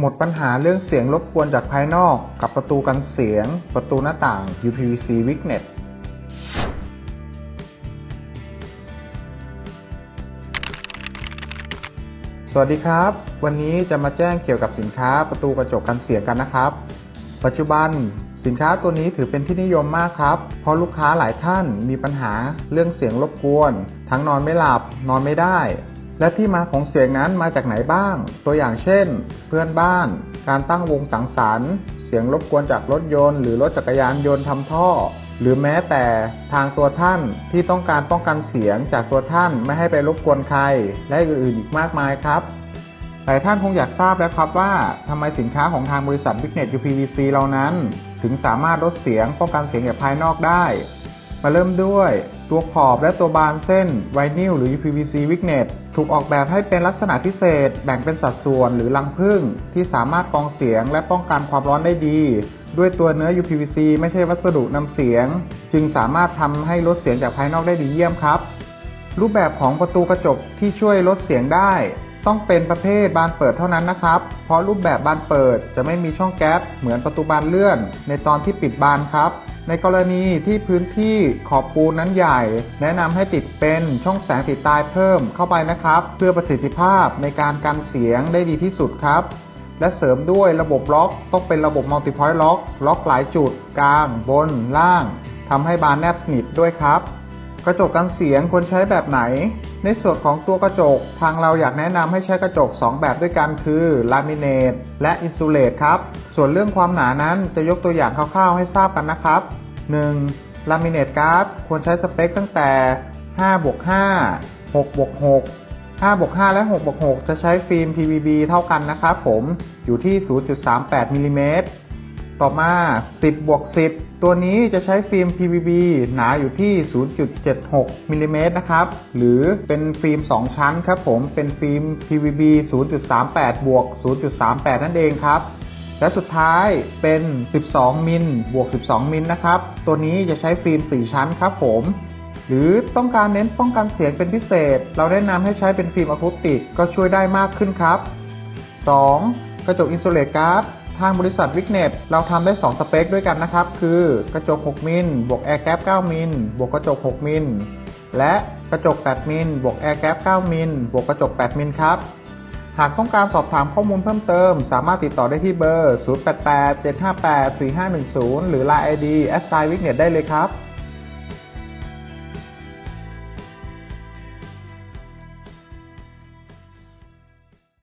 หมดปัญหาเรื่องเสียงรบกวนจากภายนอก กับประตูกันเสียง ประตูหน้าต่าง UPVC Wignet สวัสดีครับ วันนี้จะมาแจ้งเกี่ยวกับสินค้าประตูกระจกกันเสียงกันนะครับ ปัจจุบันสินค้าตัวนี้ถือเป็นที่นิยมมากครับ เพราะลูกค้าหลายท่านมีปัญหาเรื่องเสียงรบกวน ทั้งนอนไม่หลับ นอนไม่ได้ และที่มาของเสียงนั้นมาจากไหนบ้าง ตัวอย่างเช่น เพื่อนบ้าน การตั้งวงสังสรรค์ เสียงรบกวนจากรถยนต์ หรือรถจักรยานยนต์ทำท่อ หรือแม้แต่ทางตัวท่านที่ต้องการป้องกันเสียงจากตัวท่านไม่ให้ไปรบกวนใคร และอื่นๆอีกมากมายครับหลายท่านคงอยากทราบแล้วครับว่าทำไมสินค้าของทางบริษัท w i g n e t UPVC เรานั้น ถึงสามารถลดเสียงป้องกันเสียงจากภายนอกได้ มาเริ่มด้วยตัวขอบและตัวบานเส้นไวนิลหรือ UPVC w i g n e t ถูกออกแบบให้เป็นลักษณะพิเศษ แบ่งเป็นสัดส่วนหรือรังผึ้งที่สามารถกรองเสียงและป้องกันความร้อนได้ดี ด้วยตัวเนื้อ UPVC ไม่ใช่วัสดุนำเสียง จึงสามารถทำให้ลดเสียงจากภายนอกได้ดีเยี่ยมครับ รูปแบบของประตูกระจกที่ช่วยลดเสียงได้ ต้องเป็นประเภทบานเปิดเท่านั้นนะครับ เพราะรูปแบบบานเปิดจะไม่มีช่องแก๊ปเหมือนประตูบานเลื่อน ในตอนที่ปิดบานครับ ในกรณีที่พื้นที่ขอบปูนนั้นใหญ่ แนะนำให้ติดเป็นช่องแสงติดตายเพิ่มเข้าไปนะครับ เพื่อประสิทธิภาพในการกันเสียงได้ดีที่สุดครับ และเสริมด้วยระบบล็อกต้องเป็นระบบมัลติพอยต์ล็อก ล็อกหลายจุดกลาง บนล่างทำให้บานแนบสนิทด้วยครับ กระจกกันเสียงควรใช้แบบไหน ในส่วนของตัวกระจก ทางเราอยากแนะนำให้ใช้กระจก 2 แบบด้วยกันคือลามิเนตและอินซูเลตครับ ส่วนเรื่องความหนานั้นจะยกตัวอย่างคร่าวๆให้ทราบกันนะครับ 1. ลามิเนตกร์ดควรใช้สเปคตั้งแต่5บวก5 6บวก6 5บวก5และ6บวก6จะใช้ฟิล์ม PVB เท่ากันนะครับผมอยู่ที่ 0.38มิลลิเมตร ต่อมา 10บวก10 ตัวนี้จะใช้ฟิล์ม PVB หนาอยู่ที่ 0.76มิลลิเมตรนะครับ หรือเป็นฟิล์ม 2 ชั้นครับผม เป็นฟิล์ม PVB 0.38 บวก 0.38 นั่นเองครับ และสุดท้ายเป็น 12 มิลบวก 12 มิลนะครับ ตัวนี้จะใช้ฟิล์ม 4 ชั้นครับผม หรือต้องการเน้นป้องกันเสียงเป็นพิเศษ เราแนะนำให้ใช้เป็นฟิล์มอะคูติกก็ช่วยได้มากขึ้นครับ 2. กระจกอินซูเลตการ์ด ทางบริษัทวิกเน็ตเราทำได้ 2 สเปคด้วยกันนะครับ คือกระจก 6 มิลบวกแอร์แกป9มิลบวกกระจก 6 มิลและกระจก 8 มิลบวกแอร์แกป9มิลบวกกระจก 8 มิลครับ หากต้องการสอบถามข้อมูลเพิ่มเติม สามารถติดต่อได้ที่เบอร์ 088 758 4510 หรือ Line ID s i w i g n e t ได้เลยครับ